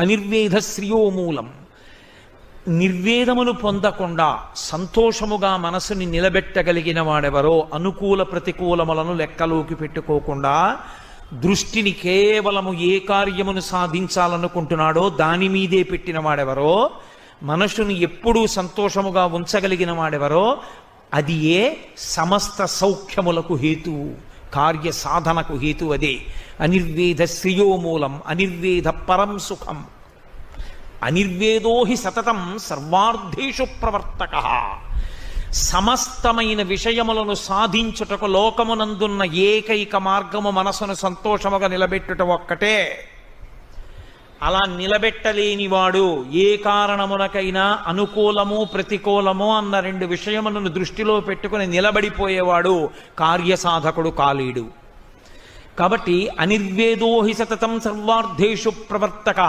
అనిర్వేద శ్రియోమూలం నిర్వేదమును పొందకుండా సంతోషముగా మనసుని నిలబెట్టగలిగిన వాడెవరో అనుకూల ప్రతికూలములను లెక్కలోకి పెట్టుకోకుండా దృష్టిని కేవలము ఏ కార్యమును సాధించాలనుకుంటున్నాడో దాని మీదే పెట్టిన వాడెవరో మనసుని ఎప్పుడూ సంతోషముగా ఉంచగలిగిన వాడెవరో అది ఏ సమస్త సౌఖ్యములకు హేతువు. కార్య సాధనకు హేతు అదే అనిర్వేద శ్రియోమూలం అనిర్వేద పరం సుఖం. అనిర్వేదో హి సతతం సర్వార్థేషు ప్రవర్తక. సమస్తమైన విషయములను సాధించుటకు లోకమునందున్న ఏకైక మార్గము మనసును సంతోషముగా నిలబెట్టుట ఒక్కటే. అలా నిలబెట్టలేనివాడు ఏ కారణమునకైనా అనుకూలము ప్రతికూలము అన్న రెండు విషయములను దృష్టిలో పెట్టుకుని నిలబడిపోయేవాడు కార్యసాధకుడు కాలేడు. కాబట్టి అనిర్వేదో హి సతతం సర్వార్థేషు ప్రవర్తక.